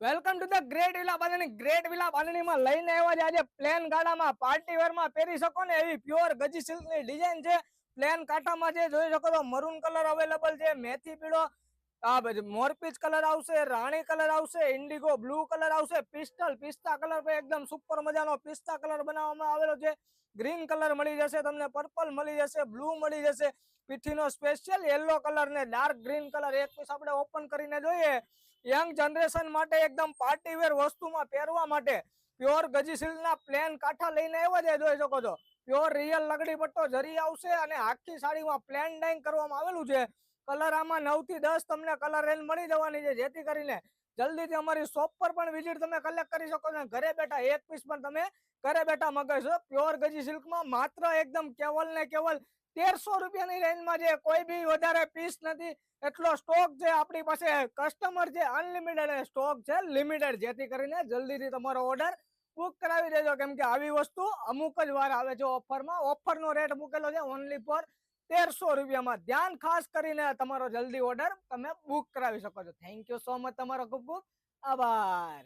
Welcome to the great villa bandhani great villa બાંધણીમાં લઈને આવ્યા છે. આજે પ્લેન ગાડામાં પાર્ટી વેરમાં પહેરી શકો ને એવી પ્યોર ગજી સિલ્કની ડિઝાઇન છે. પ્લેન કાંટામાં જે જોઈ શકો તો મરૂન કલર અવેલેબલ છે, મેથી પીળો મોરપીચ કલર આવશે, રાણી કલર આવશે, ઇન્ડિગો બ્લુ કલર આવશે, પિસ્ટલ, પિસ્તા કલર એકદમ સુપર મજાનો પિસ્તા કલર બનાવવામાં આવેલો છે. ગ્રીન કલર મળી જશે તમને, પર્પલ મળી જશે, બ્લુ મળી જશે. પીઠીનો સ્પેશિયલ યલો કલર ને ડાર્ક ગ્રીન કલર એક પીસ આપણે ઓપન કરીને જોઈએ. યંગ જનરેશન માટે એકદમ પાર્ટી વેર વસ્તુમાં પહેરવા માટે પ્યોર ગજી સિલ્ક ના પ્લેન કાંઠા લઈને આવ્યા જાય જોઈ શકો છો. પ્યોર રિયલ લગડી પટ્ટો જરી આવશે અને આખી સાડીમાં પ્લેન ડાઈંગ કરવામાં આવેલું છે. કલર આમાં નવથી દસ તમને કલર રેન્જ મળી જવાની છે. જેથી કરીને જલ્દીથી અમારી શોપ પર પણ વિઝિટ તમે કલેક્ટ કરી શકો છો. ઘરે બેઠા એક પીસ પણ તમે ઘરે બેઠા મગાવશો પ્યોર ગજી સિલ્કમાં માત્ર એકદમ કેવલ ને કેવલ તેરસો રૂપિયાની રેન્જમાં છે. કોઈ બી વધારે પીસ નથી. એટલો સ્ટોક છે આપણી પાસે. કસ્ટમર છે અનલિમિટેડ સ્ટોક છે લિમિટેડ જેથી કરીને જલ્દીથી તમારો ઓર્ડર બુક કરાવી દેજો. કેમ કે આવી વસ્તુ અમુક જ વાર આવે છે ઓફરમાં ઓફરનો રેટ મૂકેલો છે ઓનલી ફોર તેરસો રૂપિયામાં. ધ્યાન ખાસ કરીને તમારો જલ્દી ઓર્ડર તમે બુક કરાવી શકો છો. થેન્ક યુ સો મચ તમારો ખૂબ ખૂબ આભાર.